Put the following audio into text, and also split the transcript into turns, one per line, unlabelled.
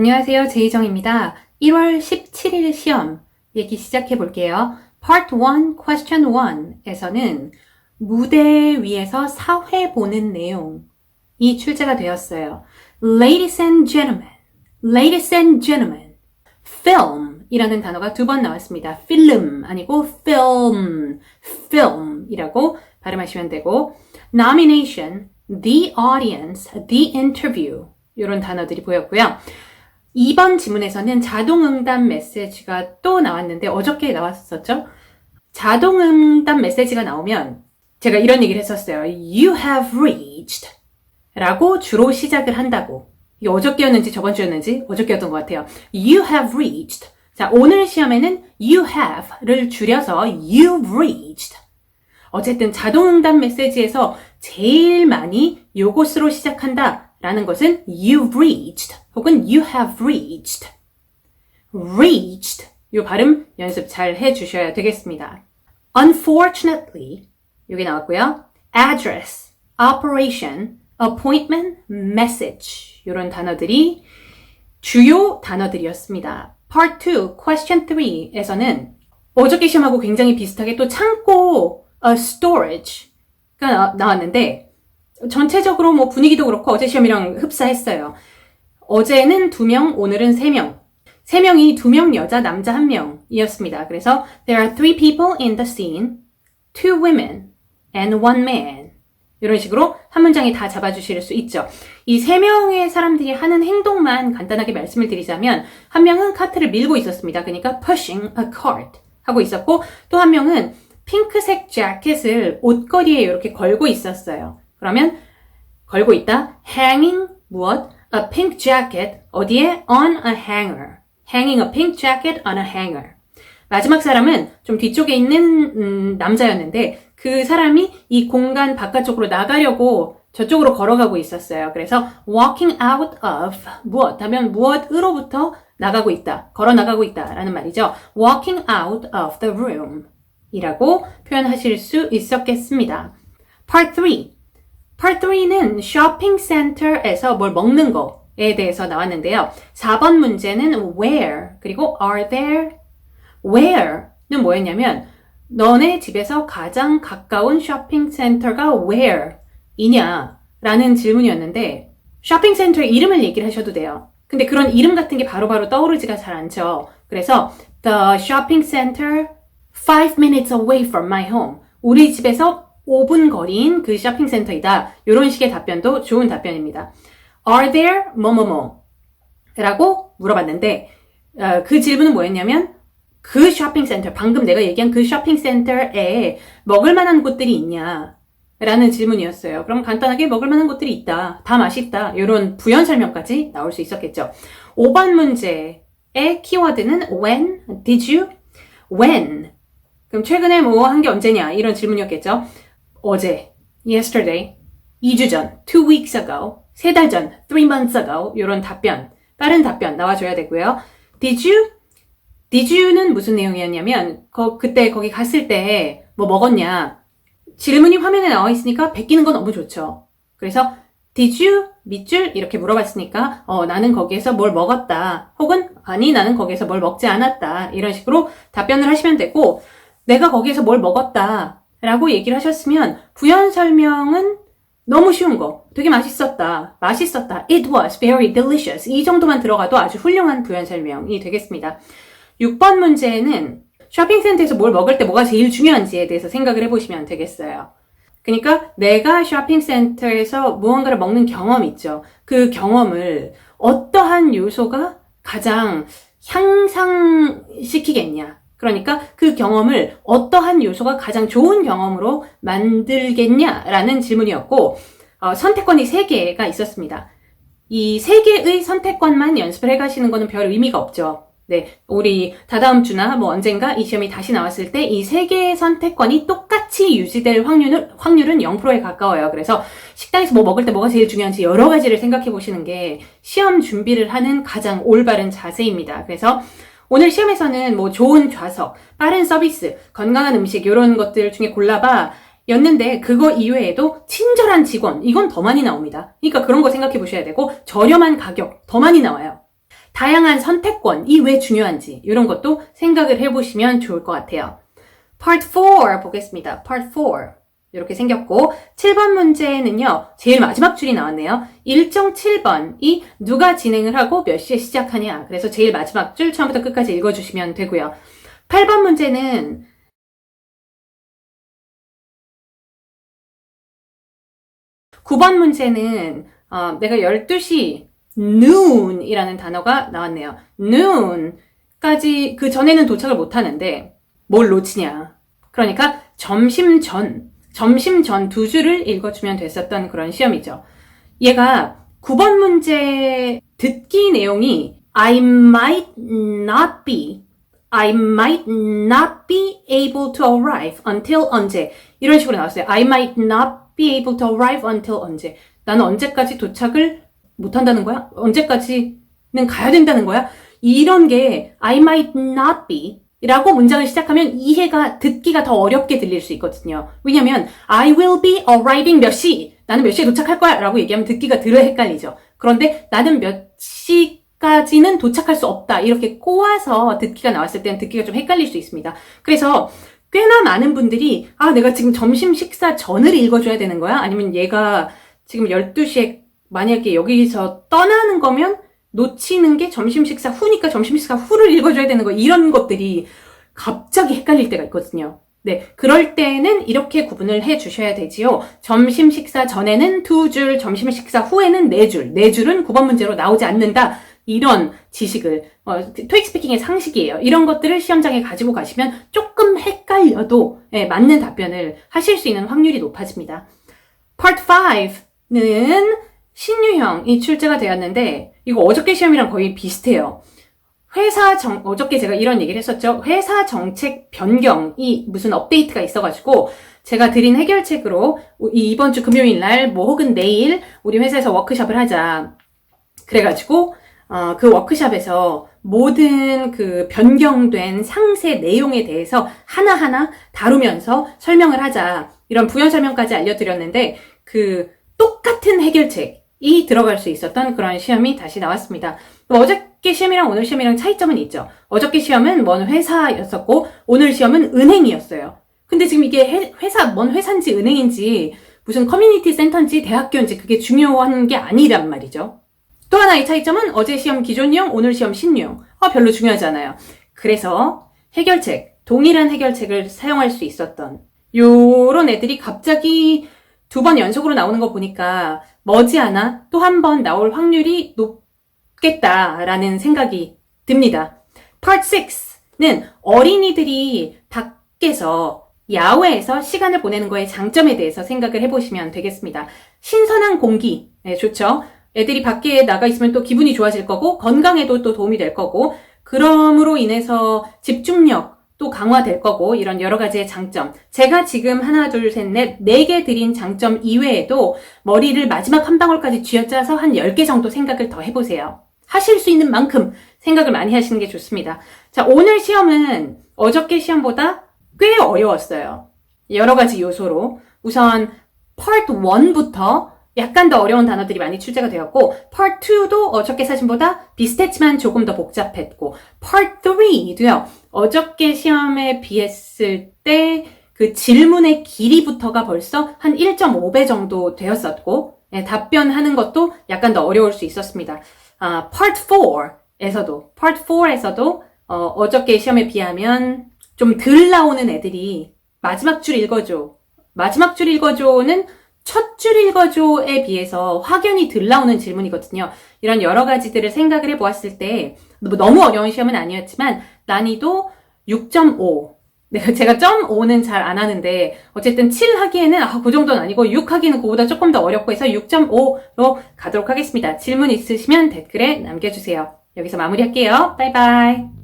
안녕하세요. 제이정입니다. 1월 17일 시험 얘기 시작해 볼게요. Part 1, Question 1에서는 무대 위에서 사회 보는 내용이 출제가 되었어요. Ladies and gentlemen, ladies and gentlemen, film 이라는 단어가 두 번 나왔습니다. film 아니고 film, film이라고 발음하시면 되고 nomination, the audience, the interview 이런 단어들이 보였고요. 2번 지문에서는 자동응답 메시지가 또 나왔는데 어저께 나왔었죠? 자동응답 메시지가 나오면 제가 이런 얘기를 했었어요. You have reached 라고 주로 시작을 한다고. 이게 어저께였는지 저번 주였는지 어저께였던 것 같아요. You have reached. 자, 오늘 시험에는 you have를 줄여서 you've reached. 어쨌든 자동응답 메시지에서 제일 많이 요것으로 시작한다 라는 것은 you've reached 혹은 you have reached. reached. 요 발음 연습 잘 해주셔야 되겠습니다. unfortunately. 여기 나왔고요. address, operation, appointment, message. 이런 단어들이 주요 단어들이었습니다. Part 2, Question 3에서는 어저께 시험하고 굉장히 비슷하게 또 창고 uh, storage가 나, 나왔는데 전체적으로 뭐 분위기도 그렇고 어제 시험이랑 흡사했어요. 어제는 두 명, 오늘은 세 명. 세 명이 두명 여자, 남자 한 명이었습니다. 그래서 there are three people in the scene, two women and one man. 이런 식으로 한 문장에 다 잡아주실 수 있죠. 이 세 명의 사람들이 하는 행동만 간단하게 말씀을 드리자면 한 명은 카트를 밀고 있었습니다. 그러니까 pushing a cart 하고 있었고 또 한 명은 핑크색 재킷을 옷걸이에 이렇게 걸고 있었어요. 그러면 걸고 있다. hanging 무엇? A pink jacket 어디에? on a hanger. hanging a pink jacket on a hanger. 마지막 사람은 좀 뒤쪽에 있는 음, 남자였는데 그 사람이 이 공간 바깥쪽으로 나가려고 저쪽으로 걸어가고 있었어요. 그래서 walking out of 무엇 하면 무엇으로부터 나가고 있다. 걸어 나가고 있다라는 말이죠. walking out of the room 이라고 표현하실 수 있었겠습니다. Part 3. Part 3는 쇼핑 센터에서 뭘 먹는 거에 대해서 나왔는데요. 4번 문제는 where 그리고 are there where는 뭐였냐면 너네 집에서 가장 가까운 쇼핑 센터가 where이냐 라는 질문이었는데 쇼핑 센터의 이름을 얘기를 하셔도 돼요. 근데 그런 이름 같은 게 바로바로 떠오르지가 잘 않죠. 그래서 the shopping center five minutes away from my home. 우리 집에서 5분 거리인 그 쇼핑 센터이다. 이런 식의 답변도 좋은 답변입니다. Are there 뭐뭐뭐 라고 물어봤는데 어, 그 질문은 뭐였냐면 그 쇼핑센터, 방금 내가 얘기한 그 쇼핑센터에 먹을 만한 곳들이 있냐? 라는 질문이었어요. 그럼 간단하게 먹을 만한 곳들이 있다. 다 맛있다. 이런 부연 설명까지 나올 수 있었겠죠. 5번 문제의 키워드는 when, did you, when. 그럼 최근에 뭐 한 게 언제냐? 이런 질문이었겠죠. 어제, yesterday, 2주 전, two weeks ago, 세달 전, three months ago. 이런 답변, 빠른 답변 나와줘야 되고요. Did you Did you는 무슨 내용이었냐면 거, 그때 거기 갔을 때 뭐 먹었냐 질문이 화면에 나와 있으니까 베끼는 건 너무 좋죠. 그래서 Did you 밑줄 이렇게 물어봤으니까 어 나는 거기에서 뭘 먹었다 혹은 아니 나는 거기에서 뭘 먹지 않았다 이런 식으로 답변을 하시면 되고 내가 거기에서 뭘 먹었다 라고 얘기를 하셨으면 부연 설명은 너무 쉬운 거 되게 맛있었다 맛있었다 it was very delicious 이 정도만 들어가도 아주 훌륭한 부연 설명이 되겠습니다. 6번 문제는 쇼핑센터에서 뭘 먹을 때 뭐가 제일 중요한지에 대해서 생각을 해보시면 되겠어요. 그러니까 내가 쇼핑센터에서 무언가를 먹는 경험 있죠. 그 경험을 어떠한 요소가 가장 향상시키겠냐. 그러니까 그 경험을 어떠한 요소가 가장 좋은 경험으로 만들겠냐라는 질문이었고, 어, 선택권이 3개가 있었습니다. 이 3개의 선택권만 연습을 해가시는 거는 별 의미가 없죠. 네, 우리 다다음 주나 뭐 언젠가 이 시험이 다시 나왔을 때 이 세 개의 선택권이 똑같이 유지될 확률은, 확률은 0%에 가까워요. 그래서 식당에서 뭐 먹을 때 뭐가 제일 중요한지 여러 가지를 생각해 보시는 게 시험 준비를 하는 가장 올바른 자세입니다. 그래서 오늘 시험에서는 뭐 좋은 좌석, 빠른 서비스, 건강한 음식 이런 것들 중에 골라봐 였는데 그거 이외에도 친절한 직원 이건 더 많이 나옵니다. 그러니까 그런 거 생각해 보셔야 되고 저렴한 가격 더 많이 나와요. 다양한 선택권 이 왜 중요한지 이런 것도 생각을 해보시면 좋을 것 같아요. Part 4 보겠습니다. Part 4 이렇게 생겼고 7번 문제는요. 제일 마지막 줄이 나왔네요. 일정 7번이 누가 진행을 하고 몇 시에 시작하냐. 그래서 제일 마지막 줄 처음부터 끝까지 읽어주시면 되고요. 8번 문제는 9번 문제는 어, 내가 12시 noon이라는 단어가 나왔네요. noon까지 그 전에는 도착을 못 하는데 뭘 놓치냐. 그러니까 점심 전, 점심 전 두 줄을 읽어주면 됐었던 그런 시험이죠. 얘가 9번 문제 듣기 내용이 I might not be I might not be able to arrive until 언제 이런 식으로 나왔어요. I might not be able to arrive until 언제 나는 언제까지 도착을 못 한다는 거야? 언제까지는 가야 된다는 거야? 이런 게 I might not be 라고 문장을 시작하면 이해가 듣기가 더 어렵게 들릴 수 있거든요. 왜냐면 I will be arriving 몇 시. 나는 몇 시에 도착할 거야 라고 얘기하면 듣기가 들어 헷갈리죠. 그런데 나는 몇 시까지는 도착할 수 없다. 이렇게 꼬아서 듣기가 나왔을 때는 듣기가 좀 헷갈릴 수 있습니다. 그래서 꽤나 많은 분들이 아 내가 지금 점심 식사 전을 읽어줘야 되는 거야? 아니면 얘가 지금 12시에 만약에 여기서 떠나는 거면 놓치는 게 점심 식사 후니까 점심 식사 후를 읽어줘야 되는 거 이런 것들이 갑자기 헷갈릴 때가 있거든요. 네, 그럴 때는 이렇게 구분을 해 주셔야 되지요. 점심 식사 전에는 두 줄, 점심 식사 후에는 네 줄, 네 줄은 9번 문제로 나오지 않는다. 이런 지식을 어, 토익 스피킹의 상식이에요. 이런 것들을 시험장에 가지고 가시면 조금 헷갈려도 예, 맞는 답변을 하실 수 있는 확률이 높아집니다. Part 5는 신유형이 출제가 되었는데 이거 어저께 시험이랑 거의 비슷해요. 회사 정, 어저께 제가 이런 얘기를 했었죠. 회사 정책 변경이 무슨 업데이트가 있어가지고 제가 드린 해결책으로 이번 주 금요일 날 뭐 혹은 내일 우리 회사에서 워크숍을 하자. 그래가지고 어, 그 워크숍에서 모든 그 변경된 상세 내용에 대해서 하나하나 다루면서 설명을 하자. 이런 부연 설명까지 알려드렸는데 그 똑같은 해결책 이 들어갈 수 있었던 그런 시험이 다시 나왔습니다. 어저께 시험이랑 오늘 시험이랑 차이점은 있죠. 어저께 시험은 먼 회사였었고 오늘 시험은 은행이었어요. 근데 지금 이게 회사 먼 회사인지 은행인지 무슨 커뮤니티 센터인지 대학교인지 그게 중요한 게 아니란 말이죠. 또 하나의 차이점은 어제 시험 기존형, 오늘 시험 신유형. 아, 별로 중요하지 않아요. 그래서 해결책, 동일한 해결책을 사용할 수 있었던 요런 애들이 갑자기 두 번 연속으로 나오는 거 보니까 머지않아 또 한 번 나올 확률이 높겠다라는 생각이 듭니다. Part 6는 어린이들이 밖에서 야외에서 시간을 보내는 거의 장점에 대해서 생각을 해보시면 되겠습니다. 신선한 공기, 네, 좋죠. 애들이 밖에 나가 있으면 또 기분이 좋아질 거고 건강에도 또 도움이 될 거고 그럼으로 인해서 집중력 도 강화될 거고 이런 여러 가지의 장점. 제가 지금 하나, 둘, 셋, 넷, 네 개 드린 장점 이외에도 머리를 마지막 한 방울까지 쥐어짜서 한 10개 정도 생각을 더 해보세요. 하실 수 있는 만큼 생각을 많이 하시는 게 좋습니다. 자, 오늘 시험은 어저께 시험보다 꽤 어려웠어요. 여러 가지 요소로. 우선 Part 1부터 약간 더 어려운 단어들이 많이 출제가 되었고 Part 2도 어저께 사진보다 비슷했지만 조금 더 복잡했고 Part 3도요. 어저께 시험에 비했을 때 그 질문의 길이부터가 벌써 한 1.5배 정도 되었었고 예, 답변하는 것도 약간 더 어려울 수 있었습니다. 아, Part 4에서도 Part 4에서도 어, 저께 시험에 비하면 좀 덜 나오는 애들이 마지막 줄 읽어줘. 마지막 줄 읽어줘는 첫줄 읽어줘에 비해서 확연히 덜 나오는 질문이거든요. 이런 여러 가지들을 생각을 해보았을 때뭐 너무 어려운 시험은 아니었지만 난이도 6.5. 네, 제가 점 5는 잘 안 하는데 어쨌든 7 하기에는 아, 그 정도는 아니고 6 하기는 그보다 조금 더 어렵고 해서 6.5로 가도록 하겠습니다. 질문 있으시면 댓글에 남겨주세요. 여기서 마무리할게요. 바이바이.